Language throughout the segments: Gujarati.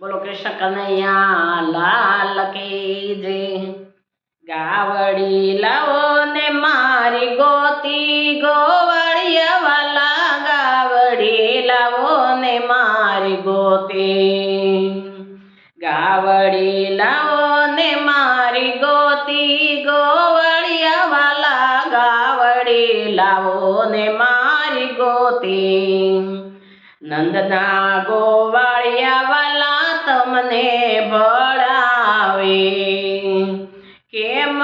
બોલો કૃષ્ણ કનૈયા, લાલ કી જય. ગાવડી લાવો ને મારી ગોતી ગોવાળિયા વાલા ગાવડી લાવો ને મારી ગોતી. ગાવડી લાવો ને મારી ગોતી ગોવાળિયા વાલા ગાવડી લાવો ને મારી ગોતી. નંદના ગોવાળિયા તમને ભળાવે. કેમ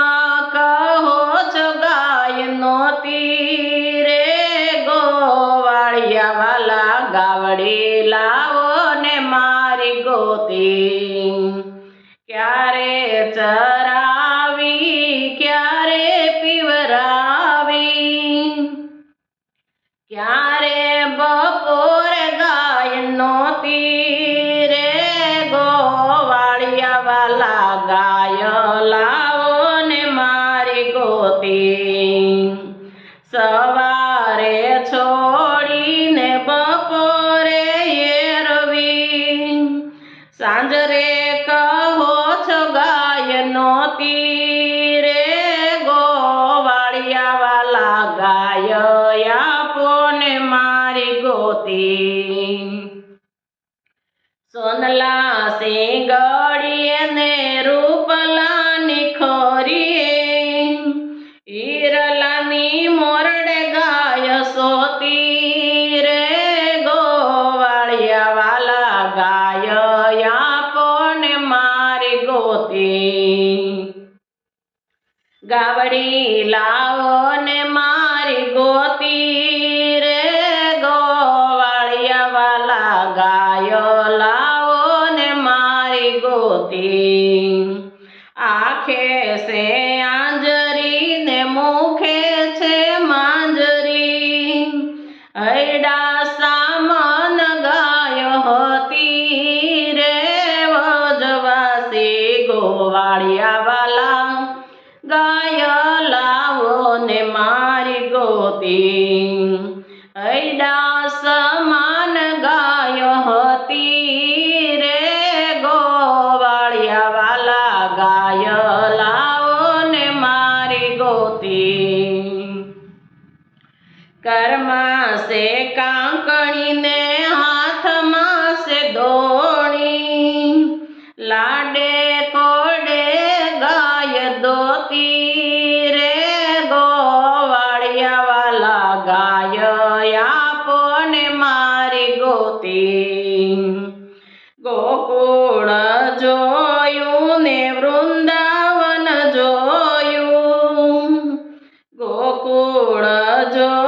કહો છો ગાય નોતી રે? ગોવાળિયા વાલા ગાવડી લાવો ને મારી ગોતી. ક્યારે ચરાવી, ક્યારે પીવરાવી? ક્યારે ગોતી સવારે છોડીને બપોરે એરવી. સાંજરે કહો છો ગાય નોતી રે ગોવાળિયાવાલા ગાય આપોને મારી ગોતી. સોનલા સિંગડીએ ગોતી ગાવડી લાવો ને મારી ગોતી રે ગોવાળિયા વાલા ગાયો લાવો ને મારી ગોતી. આંખે સે આંજરી ને મુખે વજવાસી વાલા ગાય લાવો ને મારી ગોતી. હૈડા સમાન ગાય હતી રે ગોવાળિયાવાલા ગાય લાવો ને મારી ગોતી. કર્મા સે કાંકણીને ગાય આપો ને મારી ગોતી. ગોકુળ જોયું ને વૃંદાવન જોયું. ગોકુળ જો